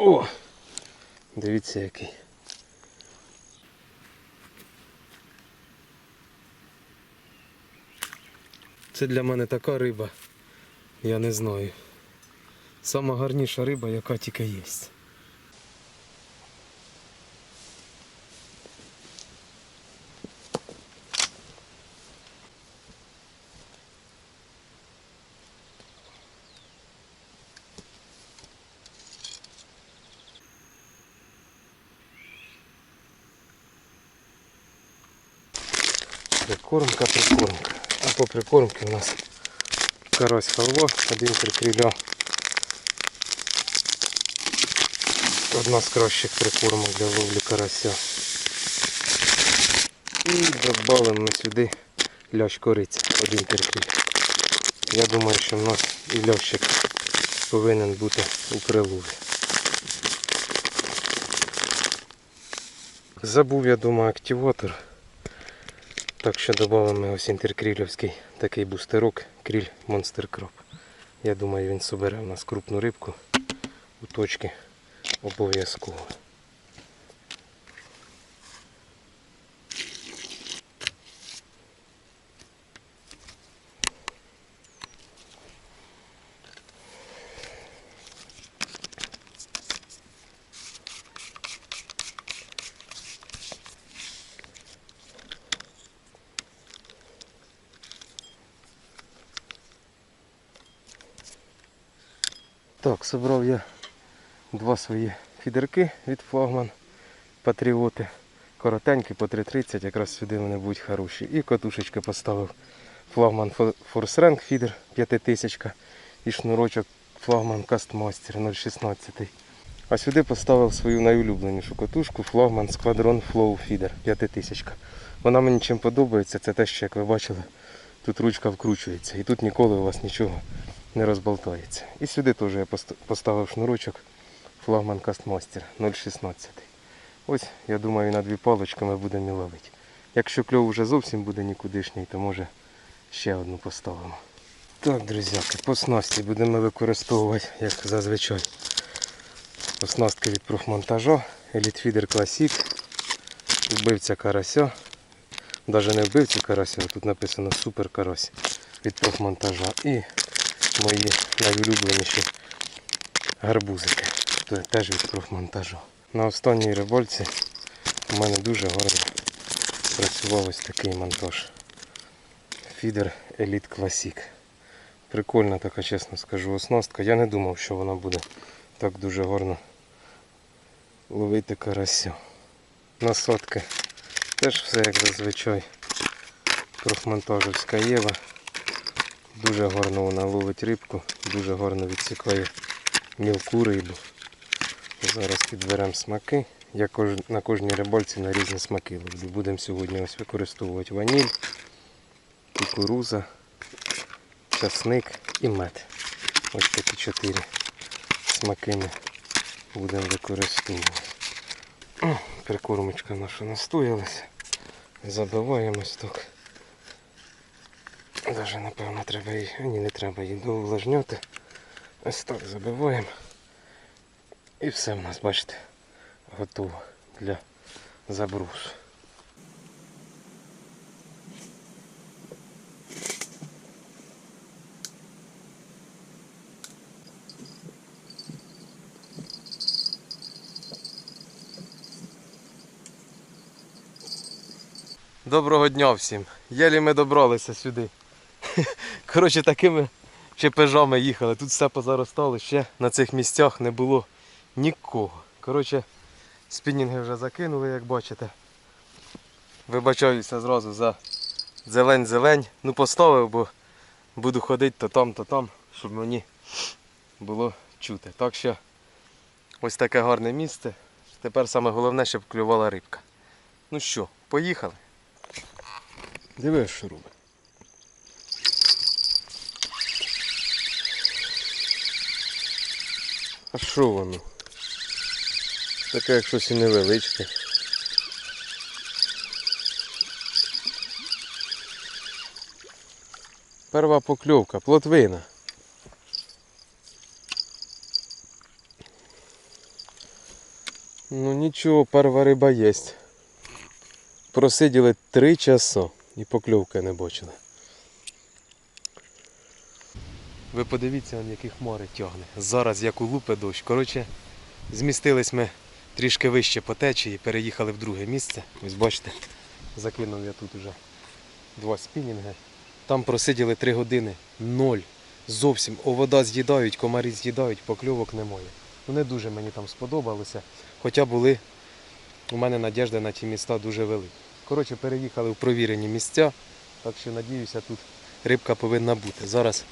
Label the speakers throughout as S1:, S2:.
S1: О! Дивіться який. Це для мене така риба. Я не знаю. Сама гарніша риба, яка тільки є. Прикормка, прикормка. А по прикормці у нас карась халва, один прикріля. Одна з кращих прикормок для ловлі карася. І додамо ми сюди лящ кориця, один прикріль. Я думаю, що в нас і лящик повинен бути у прилові. Забув, я думаю, активатор. Так що додамо ось інтеркрілівський такий бустерок, кріль Monster Crop. Я думаю, він собере у нас крупну рибку у точки обов'язково. Так, собрав я два свої фідерки від флагман Патріоти. Коротенькі по 3.30, якраз сюди вони будуть хороші. І катушечки поставив флагман Rank фідер 5000 і шнурочок флагман Castmaster 016. А сюди поставив свою найулюбленішу катушку флагман Squadron Flow Feeder 5000. Вона мені чим подобається, це те, що як ви бачили, тут ручка вкручується і тут ніколи у вас нічого не розболтається. І сюди теж я поставив шнурочок флагман Кастмастер 0,16. Ось, я думаю, на дві палочки ми будемо і ловити. Якщо кльов вже зовсім буде нікудишній, то може ще одну поставимо. Так, друзяки, по снасті будемо використовувати, як зазвичай, оснастки від профмонтажа, Feeder Classic, вбивця карася. Навіть не вбивця карася, тут написано супер карась від профмонтажа. І мої найулюбленіші гарбузики. Це теж від профмонтажу. На останній рибольці у мене дуже гарно працював ось такий монтаж. Фідер Elite Classic. Прикольна така, чесно скажу, оснастка. Я не думав, що вона буде так дуже гарно ловити карася. Насадки. Теж все як зазвичай. Профмонтажівська Єва. Дуже гарно вона ловить рибку, дуже гарно відсікає мілку рибу. Зараз підберемо смаки. Я на кожній рибальці на різні смаки ловлю. Будемо сьогодні ось використовувати ваніль, кукуруза, часник і мед. Ось такі чотири смаки ми будемо використовувати. Прикормочка наша настоялася. Забиваємось так. Даже напевно треба її, ні, не треба її довлажняти. Ось так забиваємо. І все в нас, бачите, готово для забрусу. Доброго дня всім. Єлі ми добралися сюди. Коротше, такими чепежами їхали. Тут все позаростало, ще на цих місцях не було нікого. Коротше, спінінги вже закинули, як бачите. Вибачаюся зразу за зелень-зелень. Ну поставив, бо буду ходити то там, то там, щоб мені було чути. Так що ось таке гарне місце. Тепер саме головне, щоб клювала рибка. Ну що, поїхали? Дивись, що робить. А що воно? Таке як щось і невеличке. Перва покльовка, плотвина. Ну нічого, перша риба є. Просиділи три часа і покльовки не бачили. Ви подивіться, он які хмари тягне. Зараз як у лупи дощ. Коротше, змістились ми трішки вище по течії, переїхали в друге місце. Ось бачите, закинув я тут уже два спінінги. Там просиділи три години. Ноль. Зовсім. О, вода з'їдають, комарі з'їдають, покльовок немає. Ну не дуже мені там сподобалося. Хоча були у мене надіжди на ті міста дуже великі. Коротше, переїхали в провірені місця, так що надіюся, тут рибка повинна бути. Зараз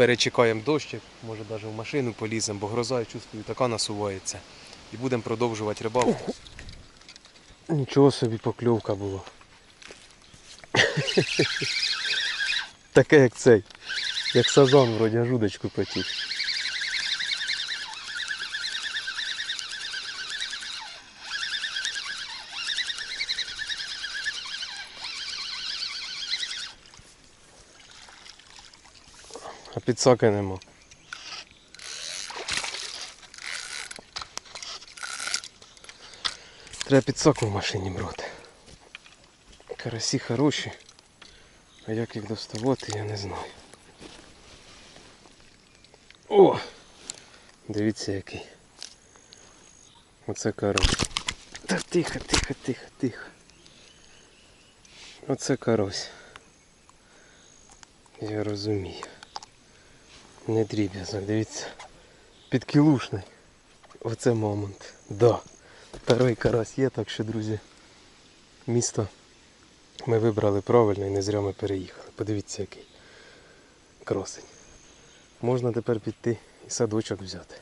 S1: перечекаємо дощик, може навіть в машину поліземо, бо гроза, я чувствую, така насувається. І будемо продовжувати рибалку. Нічого собі покльовка була. Таке як цей. Як сазан вроді жудочку удочку потік. А підсаки нема. Треба підсаку в машині брати. Карасі хороші. А як їх доставати, я не знаю. О! Дивіться який. Оце карось. Та тихо, тихо, тихо, тихо. Оце карось. Я розумію. Не дріб'язок, дивіться. Підкілушний. Оце момент. Да. Второй карась є, так що, друзі, місто ми вибрали правильно і не зря ми переїхали. Подивіться який красень. Можна тепер піти і садочок взяти.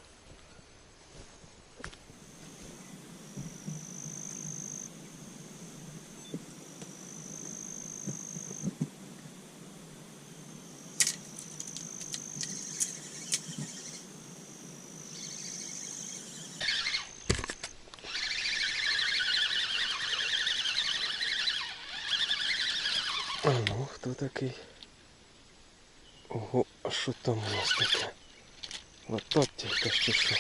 S1: А ну, хто такий? Ого, а що там у нас таке? Лопатя якась чи що?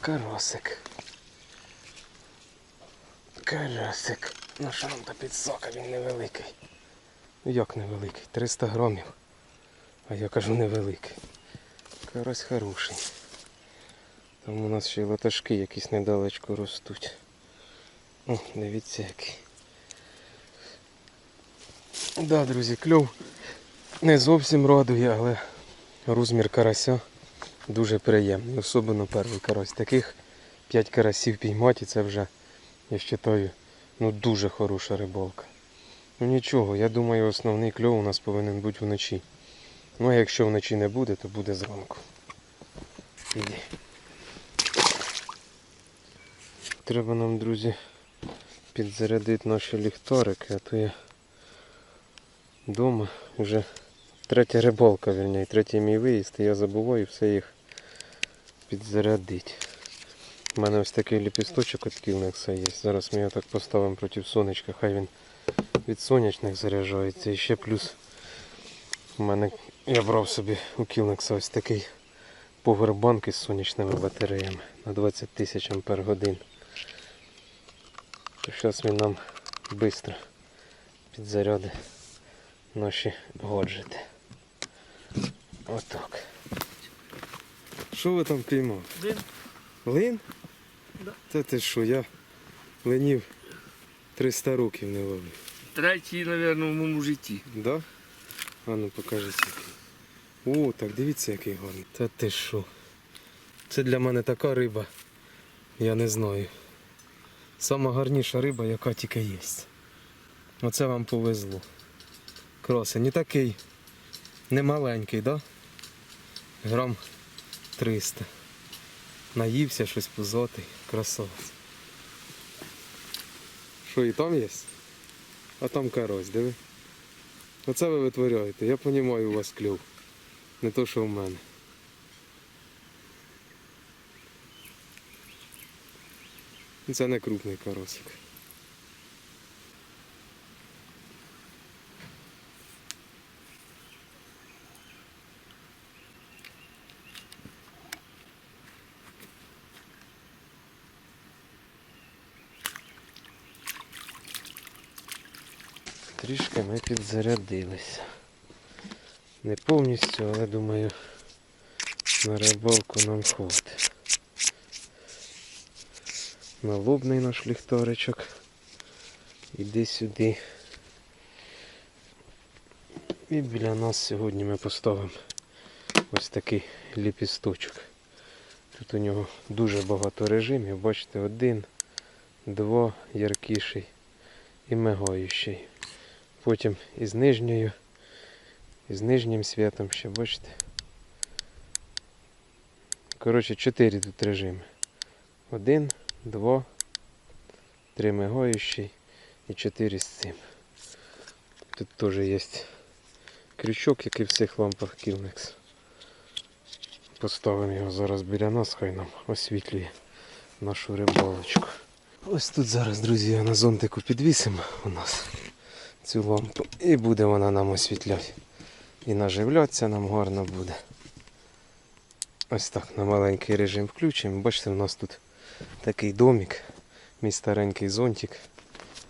S1: Карасик. Карасик. Ну що нам та підсока, він невеликий. Ну як невеликий? 300 грамів. А я кажу невеликий. Карась хороший. Там у нас ще й латашки якісь недалечко ростуть. О, дивіться який. Да, друзі, кльов не зовсім радує, але розмір карася дуже приємний. Особливо перший карась. Таких 5 карасів піймати, це вже, я вважаю, ну дуже хороша рибалка. Ну нічого, я думаю, основний кльов у нас повинен бути вночі. Ну а якщо вночі не буде, то буде зранку. Іди. Треба нам, друзі, підзарядити наші ліхтарики, а то я вдома вже третя рибалка, вірні, третій мій виїзд, і я забуваю все їх підзарядити. У мене ось такий ліпісточок від кілнекса є. Зараз ми його так поставимо проти сонечка, хай він від сонячних заряджається. І ще плюс у мене я брав собі у кілнекса ось такий повербанк із сонячними батареями на 20 тисяч ампер годин. То зараз він нам швидко підзаряди наші гаджети. Отак. Що ви там піймав?
S2: Лин.
S1: Лин?
S2: Да.
S1: Та ти що, я линів 300 років не ловив.
S2: Третій, мабуть, в моєму житті.
S1: Да? А ну покажи який. О, так дивіться який гарний. Та ти що? Це для мене така риба. Я не знаю. Сама гарніша риба, яка тільки є. Оце вам повезло. Красень. Не такий. Не маленький, да? Грам 300. Наївся щось пузатий. Красавець. Що і там є? А там карась, диви. Оце ви витворяєте. Я розумію, у вас клюв. Не то, що в мене. Це не крупний карасик. Трішки ми підзарядилися. Не повністю, але думаю на рибалку нам хватить. Налобний наш ліхтаричок. Іди сюди. І біля нас сьогодні ми поставимо ось такий ліпісточок. Тут у нього дуже багато режимів. Бачите, один, два яркіший і мигаючий. Потім із нижньою, із нижнім світом ще, бачите. Коротше, чотири тут режими. Один, два, три мигаючий і чотири з цим. Тут теж є крючок, як і в всіх лампах Killnex. Поставимо його зараз біля нас, хай нам освітлює нашу рибалочку. Ось тут зараз, друзі, на зонтику підвісимо у нас цю лампу і буде вона нам освітляти. І наживлятися нам гарно буде. Ось так на маленький режим включимо. Бачите, у нас тут такий домик, мій старенький зонтик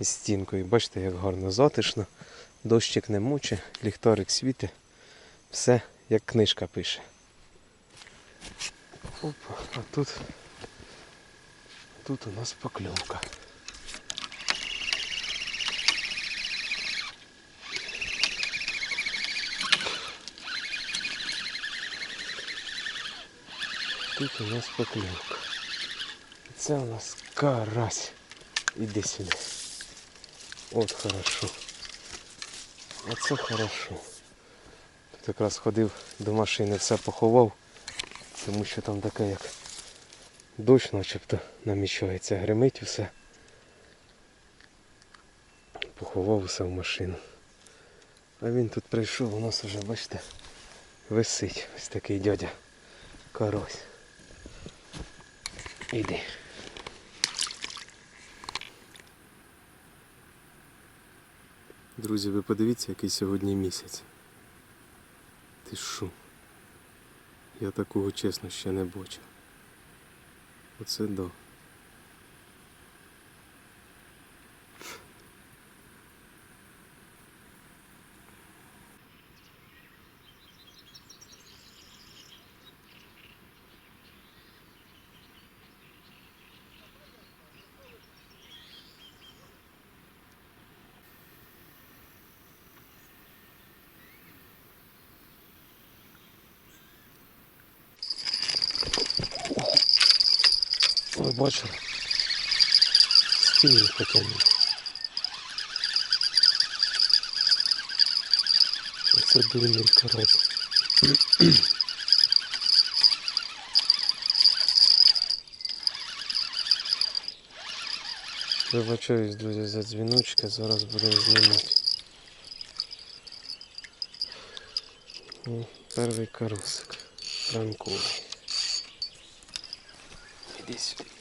S1: із стінкою. Бачите, як гарно затишно. Дощик не муче, ліхтарик світи. Все як книжка пише. Опа, а тут, тут у нас покльовка. Тут у нас покльовка. Це у нас карась. Іди сюди. От хорошо. Оце хорошо. Тут якраз ходив до машини, все поховав, тому що там таке як дощ начебто намічається, гримить все. Поховав усе в машину. А він тут прийшов, у нас вже, бачите, висить ось такий дядя Карось. Іди. Друзі, ви подивіться, який сьогодні місяць. Ти що? Я такого чесно ще не бачив. Оце да. Ви бачили? Спінінг потягнув. Це дурний карась. Вибачаюсь, друзі, за дзвіночки, зараз будемо знімати. Ну, Перший карусик. Ранковий. Іди сюди.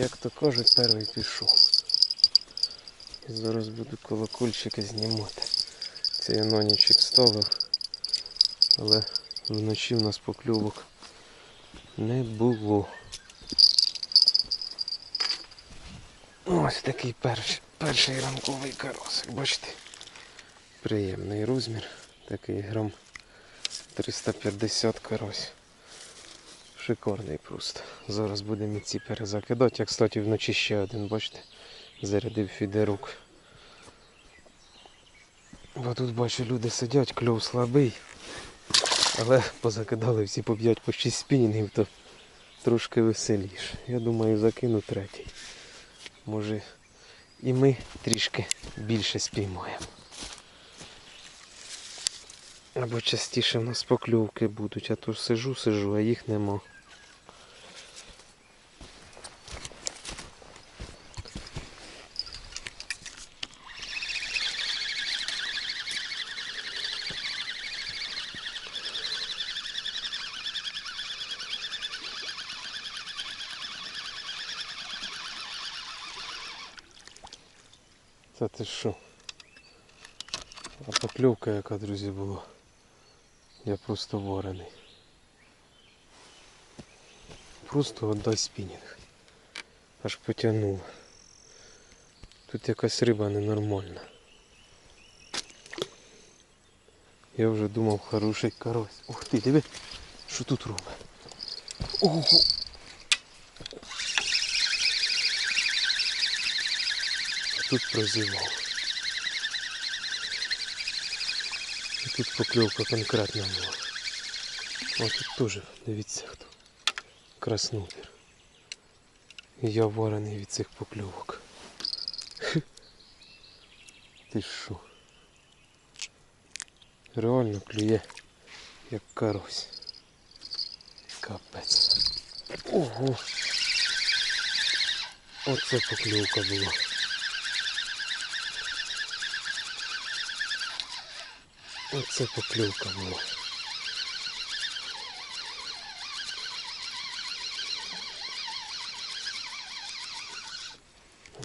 S1: Як то кажуть, перший пішов. І зараз буду колокольчики знімати. Це я на ставив, але вночі в нас покльовок не було. Ось такий перший, перший ранковий каросик, бачите? Приємний розмір. Такий грам 350 карось. Шикарний просто. Зараз будемо ці перезакидати. Я, кстати, вночі ще один, бачите, зарядив фідерук. Бо тут бачу, люди сидять, кльов слабий. Але позакидали всі по 5 по 6 спінінгів, то трошки веселіше. Я думаю, закину третій. Може і ми трішки більше спіймаємо. Або частіше в нас покльовки будуть, а то сижу, сижу, а їх нема. ти що? А покльовка яка, друзі, була. Я просто варений. Просто отдай спінінг. Аж потягнуло. Тут якась риба ненормальна. Я вже думав хороший карась. Ух ти, диви, що тут робить. Тут прозівав. І тут покльовка конкретна була. О, тут теж, дивіться хто. Краснопір. Я варений від цих покльовок. Ти що? Реально клює, як карось. Капець. Ого. Оце покльовка була. Оце покльовка була.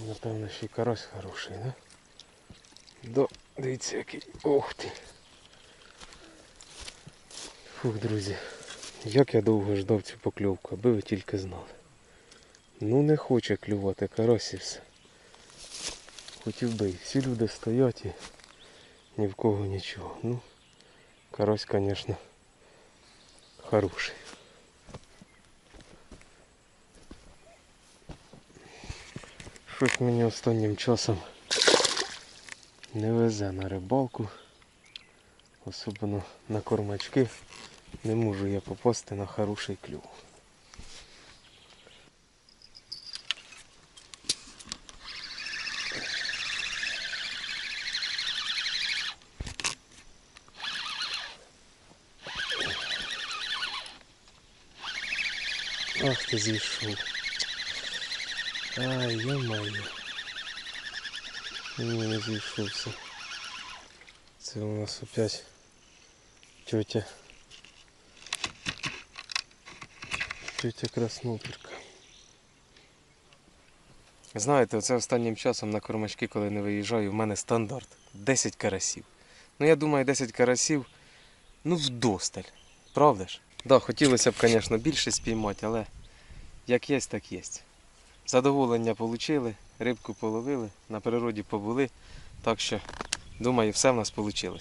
S1: Напевно, ще й карась хороший, да? Да, дивіться який. Ох ти. Фух, друзі. Як я довго ждав цю покльовку, аби ви тільки знали. Ну не хоче клювати карась і все. Хотів би всі люди стоять і ні в кого нічого. Ну, карась, звісно, хороший. Щось мені останнім часом не везе на рибалку. Особливо на кормачки. Не можу я попасти на хороший клюв. Ти зійшов. Ай, йо-моє. Ні, не зійшовся. Це у нас опять тетя. Тетя краснопірка. Знаєте, оце останнім часом на кормачки, коли не виїжджаю, в мене стандарт 10 карасів. Ну я думаю, 10 карасів, ну вдосталь. Правда ж? Да, хотілося б, звісно, більше спіймати, але як є, так є. Задоволення отримали, рибку половили, на природі побули. Так що, думаю, все в нас вийшло.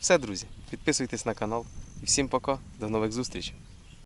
S1: Все, друзі, підписуйтесь на канал. І всім пока, до нових зустрічей.